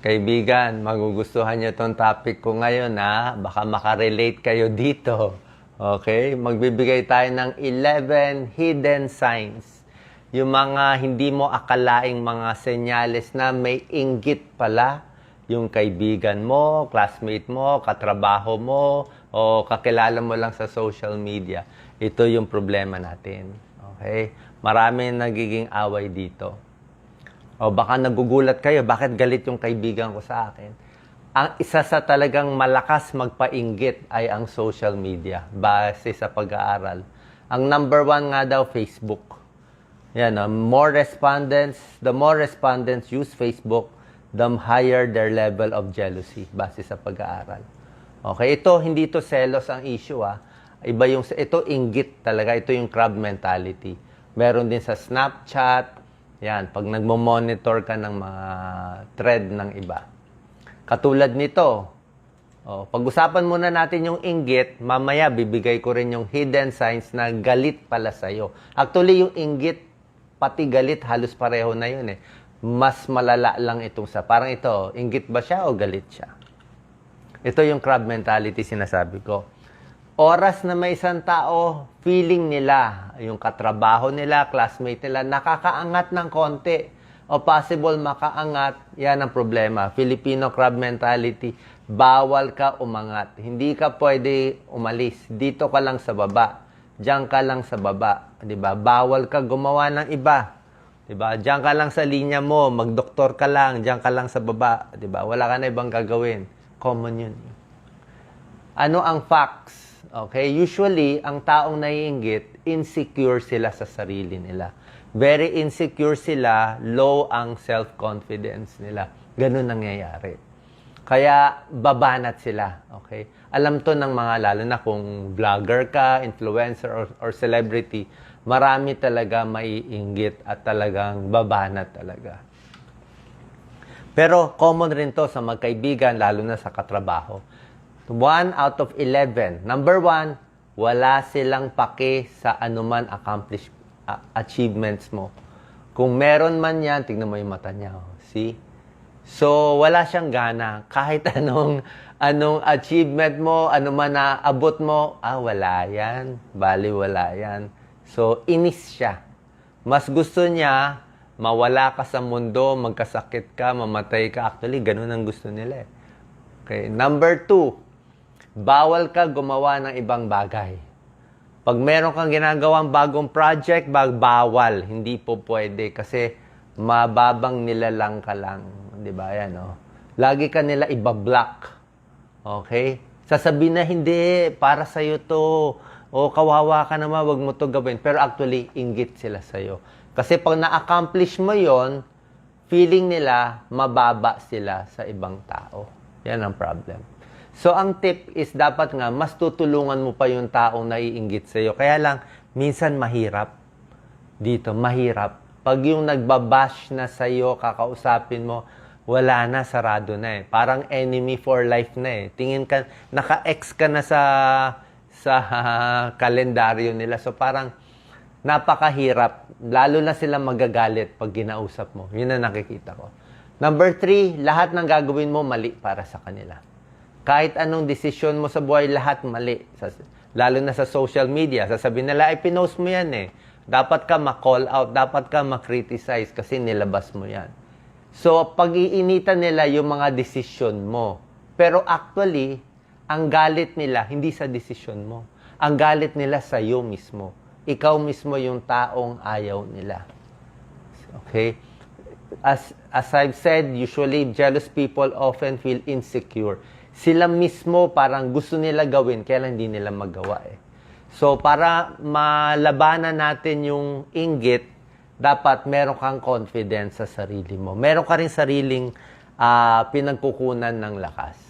Kaibigan, magugustuhan nyo itong topic ko ngayon ha. Baka makarelate kayo dito. Okay? Magbibigay tayo ng 11 hidden signs. Yung mga hindi mo akalaing mga senyales na may inggit pala yung kaibigan mo, classmate mo, katrabaho mo, o kakilala mo lang sa social media. Ito yung problema natin. Okay? Marami nagiging away dito. O baka nagugulat kayo, bakit galit yung kaibigan ko sa akin? Ang isa sa talagang malakas magpainggit ay ang social media, base sa pag-aaral. Ang number one nga daw, Facebook. Yan, ah, more respondents, the more respondents use Facebook, the higher their level of jealousy, base sa pag-aaral. Okay, ito, hindi ito selos ang issue ah. Iba yung, ito inggit talaga, ito yung crab mentality. Meron din sa Snapchat, yan, pag nagmo-monitor ka ng mga thread ng iba. Katulad nito, oh, pag-usapan muna natin yung inggit, mamaya bibigay ko rin yung hidden signs na galit pala sa'yo. Actually, yung inggit, pati galit, halos pareho na yun eh. Mas malala lang itong sa, parang ito, inggit ba siya o galit siya? Ito yung crab mentality sinasabi ko. Oras na may isang tao, feeling nila, yung katrabaho nila, classmate nila, nakakaangat ng konti. O possible makaangat, yan ang problema. Filipino crab mentality, bawal ka umangat. Hindi ka pwede umalis. Dito ka lang sa baba. Diyan ka lang sa baba. 'di ba? Bawal ka gumawa ng iba. 'Di ba? Diyan ka lang sa linya mo, magdoktor ka lang, diyan ka lang sa baba, 'di ba? Wala ka na ibang gagawin. Common 'yun. Ano ang facts? Okay, usually ang taong naiinggit, insecure sila sa sarili nila. Very insecure sila, low ang self-confidence nila. Ganun nangyayari. Kaya babanat sila, okay? Alam to ng mga lalo na kung vlogger ka, influencer or, or celebrity, marami talaga maiinggit at talagang babanat talaga. Pero common rin to sa magkaibigan, lalo na sa katrabaho. One out of 11. Number one, wala silang pake sa anuman accomplish, a- achievements mo. Kung meron man yan, tignan mo yung mata niya. Oh. See? So, wala siyang gana. Kahit anong, anong achievement mo, ano man na abot mo, ah, wala yan. Bali, wala yan. So, inis siya. Mas gusto niya, mawala ka sa mundo, magkasakit ka, mamatay ka. Actually, ganun ang gusto nila eh. Okay. Number two, bawal ka gumawa ng ibang bagay. Pag meron kang ginagawang bagong project, bawal. Hindi po pwede kasi mababang nilalang ka lang. Di ba? Yan, oh. Lagi ka nila ibablock. Okay? Sasabihin na hindi, para sa'yo to. O kawawa ka naman, wag mo to gawin. Pero actually, inggit sila sa'yo. Kasi pag na-accomplish mo yon feeling nila mababa sila sa ibang tao. Yan ang problem. So, ang tip is dapat nga, mas tutulungan mo pa yung taong naiinggit sa'yo. Kaya lang, minsan mahirap. Dito, mahirap. Pag yung nagbabash na sa'yo, kakausapin mo, wala na, sarado na eh. Parang enemy for life na eh. Tingin ka, naka-ex ka na sa sa kalendaryo nila. So parang napakahirap. Lalo na sila magagalit pag ginausap mo. Yun ang nakikita ko. Number three, lahat ng gagawin mo mali para sa kanila. Kahit anong desisyon mo sa buhay, lahat mali. Sa, lalo na sa social media. Sasabihin nila, ay pinost mo yan eh. Dapat ka ma-call out, dapat ka ma-criticize kasi nilabas mo yan. So, pag-iinitan nila yung mga desisyon mo. Pero actually, ang galit nila hindi sa desisyon mo. Ang galit nila sa iyo mismo. Ikaw mismo yung taong ayaw nila. Okay? As, as I've said, usually jealous people often feel insecure. Sila mismo parang gusto nila gawin, kaya lang hindi nila magawa eh. So, para malabanan natin yung inggit, dapat meron kang confidence sa sarili mo. Meron ka rin sariling ah, pinagkukunan ng lakas.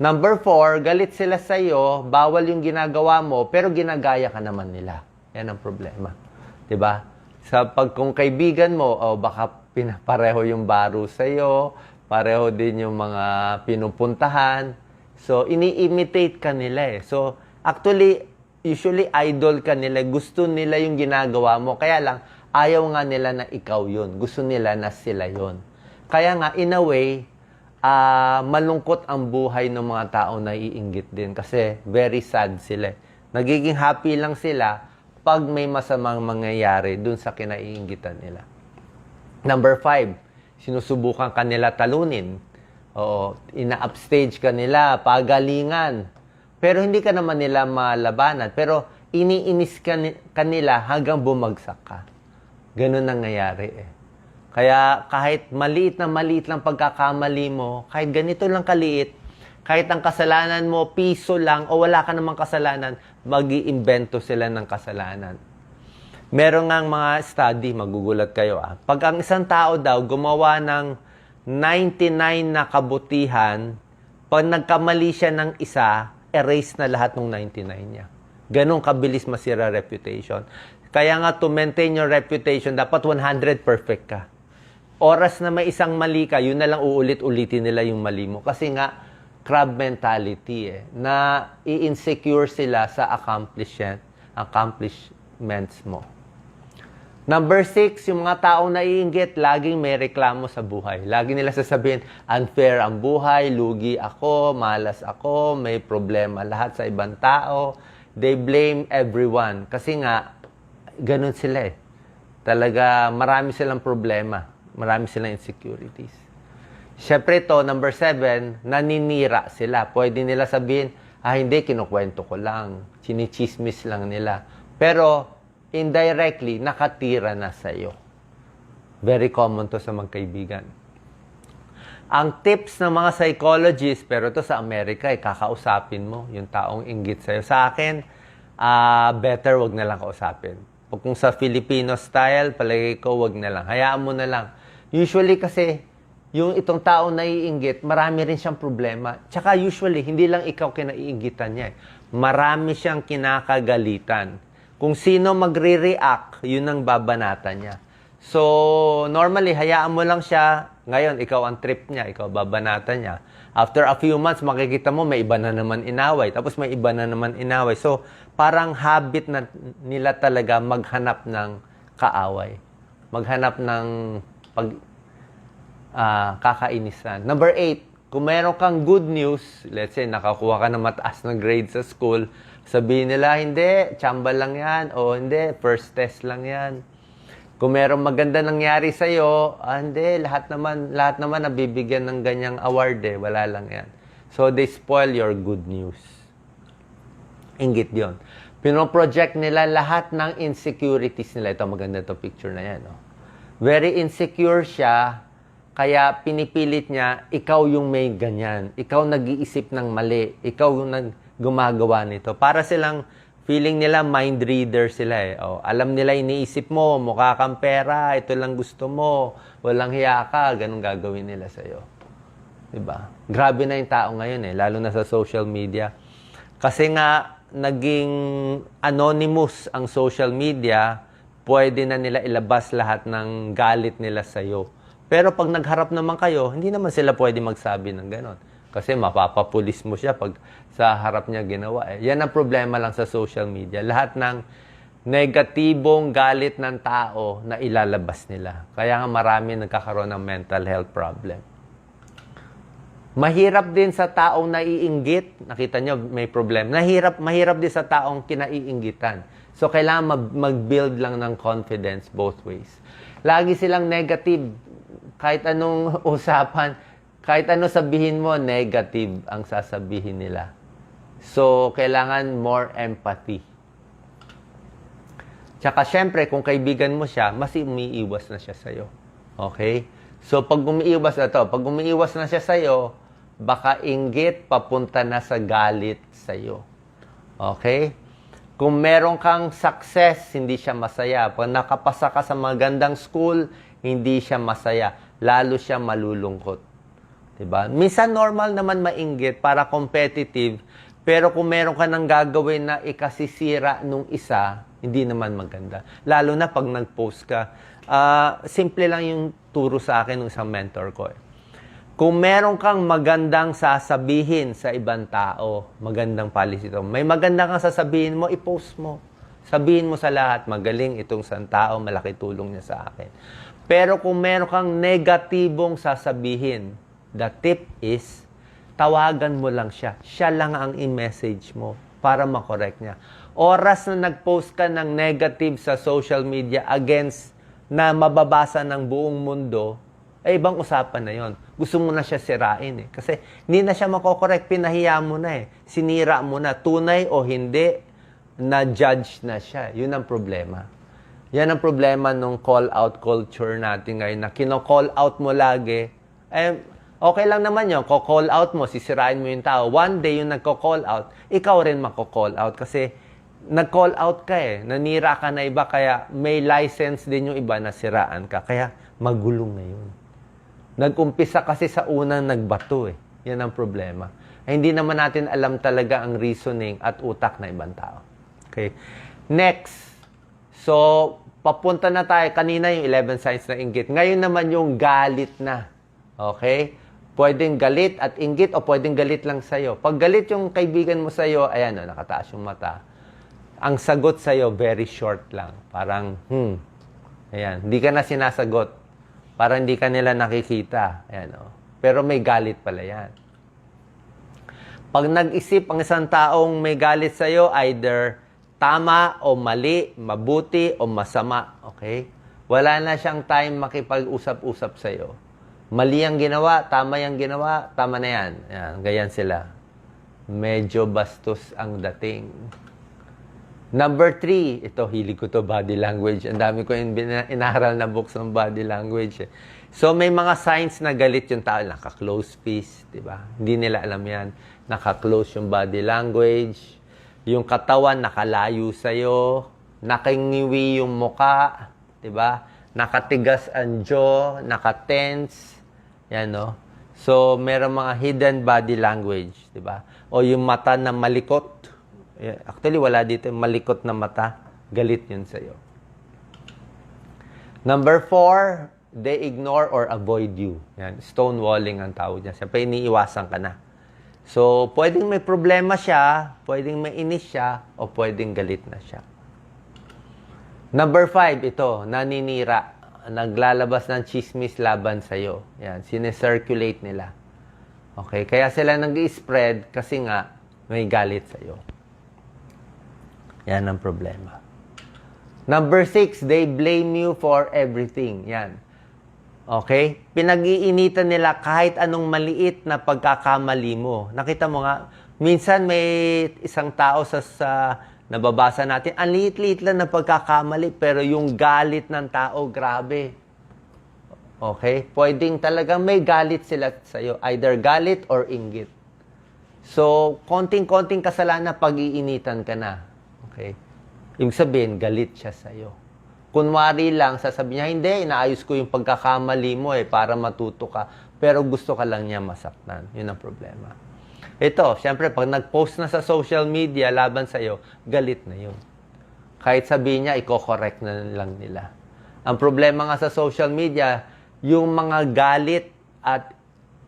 Number four, galit sila sa iyo, bawal yung ginagawa mo, pero ginagaya ka naman nila. Yan ang problema. 'Di ba? Sa pag kung kaibigan mo, o baka pinapareho yung baro sa iyo, pareho din yung mga pinupuntahan. So, ini-imitate ka nila eh. So, actually, usually idol ka nila. Gusto nila yung ginagawa mo. Kaya lang, ayaw nga nila na ikaw yun. Gusto nila na sila yun. Kaya nga, in a way, ah, malungkot ang buhay ng mga tao na iinggit din kasi very sad sila. eh. Nagiging happy lang sila pag may masamang mangyayari dun sa kinaiinggitan nila. Number five, sinusubukan kanila talunin. Oo, ina-upstage ka nila, pagalingan. Pero hindi ka naman nila malabanan. Pero iniinis ka ni- kanila hanggang bumagsak ka. Ganun nangyayari eh. Kaya kahit maliit na maliit lang pagkakamali mo, kahit ganito lang kaliit, kahit ang kasalanan mo piso lang o wala ka namang kasalanan, mag iimbento sila ng kasalanan. Meron ngang mga study, magugulat kayo ah. Pag ang isang tao daw gumawa ng 99 na kabutihan, pag nagkamali siya ng isa, erase na lahat ng 99 niya. Ganon kabilis masira reputation. Kaya nga to maintain your reputation, dapat 100 perfect ka. Oras na may isang mali ka, yun na lang uulit-ulitin nila yung mali mo. Kasi nga, crab mentality eh, na i-insecure sila sa accomplishment, accomplishments mo. Number six, yung mga taong naiinggit, laging may reklamo sa buhay. Lagi nila sasabihin, unfair ang buhay, lugi ako, malas ako, may problema lahat sa ibang tao. They blame everyone. Kasi nga, ganun sila eh. Talaga, marami silang problema. Marami silang insecurities. Siyempre to, number seven, naninira sila. Pwede nila sabihin, ah hindi, kinukwento ko lang. Chinichismis lang nila. Pero, indirectly, nakatira na sa'yo. Very common to sa magkaibigan. Ang tips ng mga psychologists, pero to sa Amerika, eh, kakausapin mo yung taong inggit sa'yo. Sa akin, ah, better wag na lang kausapin. Kung sa Filipino style, palagay ko wag na lang. Hayaan mo na lang. Usually kasi, yung itong tao na iinggit, marami rin siyang problema. Tsaka usually, hindi lang ikaw kinaiinggitan niya. eh. Marami siyang kinakagalitan. Kung sino magre-react, yun ang babanatan niya. So, normally, hayaan mo lang siya. Ngayon, ikaw ang trip niya, ikaw babanatan niya. After a few months, makikita mo, may iba na naman inaway. Tapos may iba na naman inaway. So, parang habit na nila talaga maghanap ng kaaway. Maghanap ng pag, ah, kakainisan. Number eight, kung meron kang good news, let's say nakakuha ka ng mataas na grade sa school, sabihin nila, hindi, tsamba lang yan, o hindi, first test lang yan. Kung meron maganda nangyari sa'yo, ah, hindi, lahat naman, lahat naman nabibigyan ng ganyang award eh, wala lang yan. So, they spoil your good news. Ingit yon. Pinoproject nila lahat ng insecurities nila. Ito, maganda to picture na yan. Oh. Very insecure siya, kaya pinipilit niya, ikaw yung may ganyan. Ikaw nag-iisip ng mali. Ikaw yung nag gumagawa nito. Para silang feeling nila mind reader sila eh. Oh, alam nila iniisip mo, mukha kang pera, ito lang gusto mo, walang hiya ka, ganun gagawin nila sa'yo. ba? Grabe na yung tao ngayon eh, lalo na sa social media. Kasi nga naging anonymous ang social media, pwede na nila ilabas lahat ng galit nila sa iyo. Pero pag nagharap naman kayo, hindi naman sila pwede magsabi ng ganon. Kasi mapapapulis mo siya pag sa harap niya ginawa. Eh. Yan ang problema lang sa social media. Lahat ng negatibong galit ng tao na ilalabas nila. Kaya nga marami nagkakaroon ng mental health problem. Mahirap din sa taong naiinggit. Nakita nyo, may problem. Nahirap, mahirap din sa taong kinaiinggitan. So, kailangan mag- mag-build lang ng confidence both ways. Lagi silang negative. Kahit anong usapan, kahit ano sabihin mo, negative ang sasabihin nila. So, kailangan more empathy. Tsaka, syempre, kung kaibigan mo siya, mas umiiwas na siya sa'yo. Okay? So, pag umiiwas na to, pag umiiwas na siya sa'yo, baka inggit papunta na sa galit sa'yo. Okay? Kung meron kang success, hindi siya masaya. Pag nakapasa ka sa magandang school, hindi siya masaya. Lalo siya malulungkot. Diba? Minsan normal naman mainggit para competitive, pero kung meron ka nang gagawin na ikasisira nung isa, hindi naman maganda. Lalo na pag nag-post ka. Ah, simple lang yung turo sa akin ng isang mentor ko. Eh. Kung meron kang magandang sasabihin sa ibang tao, magandang policy ito. May maganda kang sasabihin mo, i-post mo. Sabihin mo sa lahat, magaling itong isang tao, malaki tulong niya sa akin. Pero kung meron kang negatibong sasabihin, the tip is, tawagan mo lang siya. Siya lang ang i-message mo para makorek niya. Oras na nag-post ka ng negative sa social media against na mababasa ng buong mundo, ay ibang usapan na yon. Gusto mo na siya sirain eh. Kasi hindi na siya makokorek, pinahiya mo na eh. Sinira mo na, tunay o hindi, na-judge na siya. Yun ang problema. Yan ang problema nung call-out culture natin ngayon na kino-call out mo lagi. Eh, okay lang naman yun. Ko-call out mo, sisirain mo yung tao. One day yung nagko-call out, ikaw rin mako-call out kasi nag-call out ka eh. Nanira ka na iba kaya may license din yung iba na siraan ka. Kaya magulong ngayon. Nag-umpisa kasi sa unang nagbato eh. Yan ang problema. Eh, hindi naman natin alam talaga ang reasoning at utak na ibang tao. Okay. Next. So, papunta na tayo. Kanina yung 11 signs na inggit. Ngayon naman yung galit na. Okay? Pwedeng galit at inggit o pwedeng galit lang sa'yo. Pag galit yung kaibigan mo sa'yo, ayan o, nakataas yung mata. Ang sagot sa'yo, very short lang. Parang, hmm. Ayan, hindi ka na sinasagot. Parang hindi ka nila nakikita. Ayan o. Pero may galit pala yan. Pag nag-isip ang isang taong may galit sa'yo, either tama o mali, mabuti o masama. Okay? Wala na siyang time makipag-usap-usap sa'yo. Mali ang ginawa, tama yung ginawa, tama na yan. Yan, ganyan sila. Medyo bastos ang dating. Number three, ito, hilig ko to body language. Ang dami ko in, inaral na books ng body language. eh. So, may mga signs na galit yung tao. Naka-close fist, di ba? Hindi nila alam yan. Naka-close yung body language. Yung katawan nakalayo sa'yo. Nakingiwi yung muka, di ba? Nakatigas ang jaw, nakatense. Yan, no? So, meron mga hidden body language, di ba? O yung mata na malikot. Actually, wala dito malikot na mata. Galit yun sa'yo. Number four, they ignore or avoid you. Yan, stonewalling ang tawag niya. Siyempre, iniiwasan ka na. So, pwedeng may problema siya, pwedeng may inis siya, o pwedeng galit na siya. Number five, ito, naninira. Naglalabas ng chismis laban sa'yo. Yan, sinesirculate nila. Okay, kaya sila nag-spread kasi nga may galit sa'yo. Yan ang problema. Number six, they blame you for everything. Yan. Okay? Pinag-iinitan nila kahit anong maliit na pagkakamali mo. Nakita mo nga, minsan may isang tao sa, sa nababasa natin, ang liit-liit lang na pagkakamali, pero yung galit ng tao, grabe. Okay? Pwedeng talagang may galit sila sa'yo. Either galit or inggit. So, konting-konting kasalanan, pag-iinitan ka na. Okay? Ibig sabihin, galit siya sa'yo. Kunwari lang, sasabihin niya, hindi, inaayos ko yung pagkakamali mo eh, para matuto ka. Pero gusto ka lang niya masaktan. Yun ang problema. Ito, syempre, pag nag-post na sa social media laban sa'yo, galit na yun. Kahit sabihin niya, i-correct na lang nila. Ang problema nga sa social media, yung mga galit at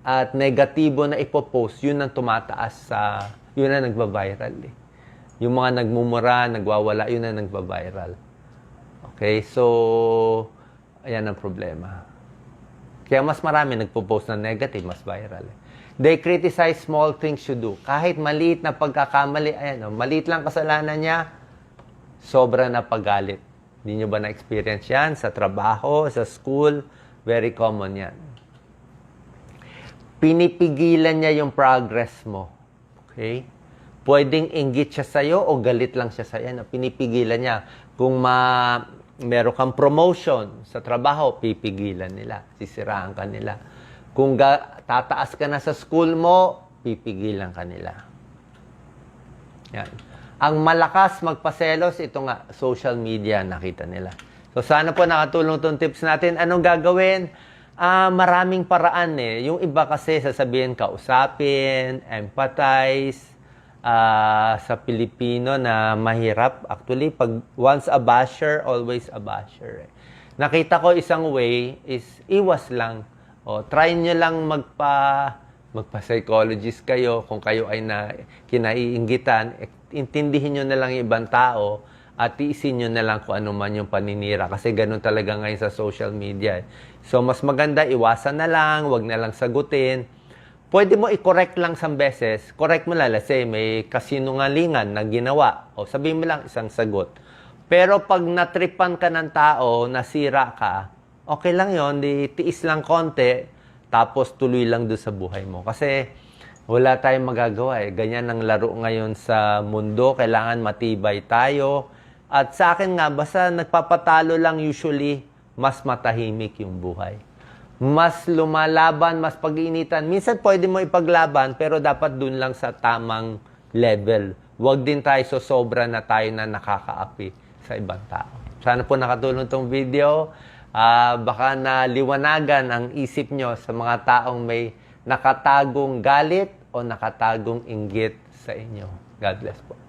at negatibo na ipopost, yun ang tumataas sa, yun ang nagba-viral eh. Yung mga nagmumura, nagwawala, yun ang nagba-viral. Okay, so, ayan ang problema. Kaya mas marami nagpo-post ng negative, mas viral. They criticize small things you do. Kahit maliit na pagkakamali, ayan, oh, maliit lang kasalanan niya, sobra na pagalit. Hindi nyo ba na-experience yan sa trabaho, sa school? Very common yan. Pinipigilan niya yung progress mo. Okay? Pwedeng inggit siya sa'yo o galit lang siya sa'yo. No? Pinipigilan niya. Kung ma meron kang promotion sa trabaho, pipigilan nila. Sisiraan ka nila. Kung ga, tataas ka na sa school mo, pipigilan ka nila. Yan. Ang malakas magpaselos, ito nga, social media, nakita nila. So sana po nakatulong itong tips natin. Anong gagawin? Ah, maraming paraan eh. Yung iba kasi sasabihin kausapin, empathize, ah, sa Pilipino na mahirap. Actually, pag once a basher, always a basher. eh. Nakita ko isang way is iwas lang. O, try nyo lang magpa magpa-psychologist kayo kung kayo ay na kinaiinggitan, eh, intindihin nyo na lang yung ibang tao at tiisin nyo na lang kung ano man yung paninira. Kasi ganun talaga ngayon sa social media. eh. So, mas maganda, iwasan na lang, wag na lang sagutin. Pwede mo i-correct lang sa beses. Correct mo lang, let's say, may kasinungalingan na ginawa. O sabihin mo lang isang sagot. Pero pag natripan ka ng tao, nasira ka, okay lang yon di tiis lang konti, tapos tuloy lang doon sa buhay mo. Kasi wala tayong magagawa eh. Ganyan ang laro ngayon sa mundo. Kailangan matibay tayo. At sa akin nga, basta nagpapatalo lang usually, mas matahimik yung buhay. Mas lumalaban, mas pag-iinitan. Minsan pwede mo ipaglaban, pero dapat dun lang sa tamang level. Huwag din tayo so sobra na tayo na nakakaapi sa ibang tao. Sana po nakatulong tong video. Ah, baka naliwanagan ang isip nyo sa mga taong may nakatagong galit o nakatagong inggit sa inyo. God bless po.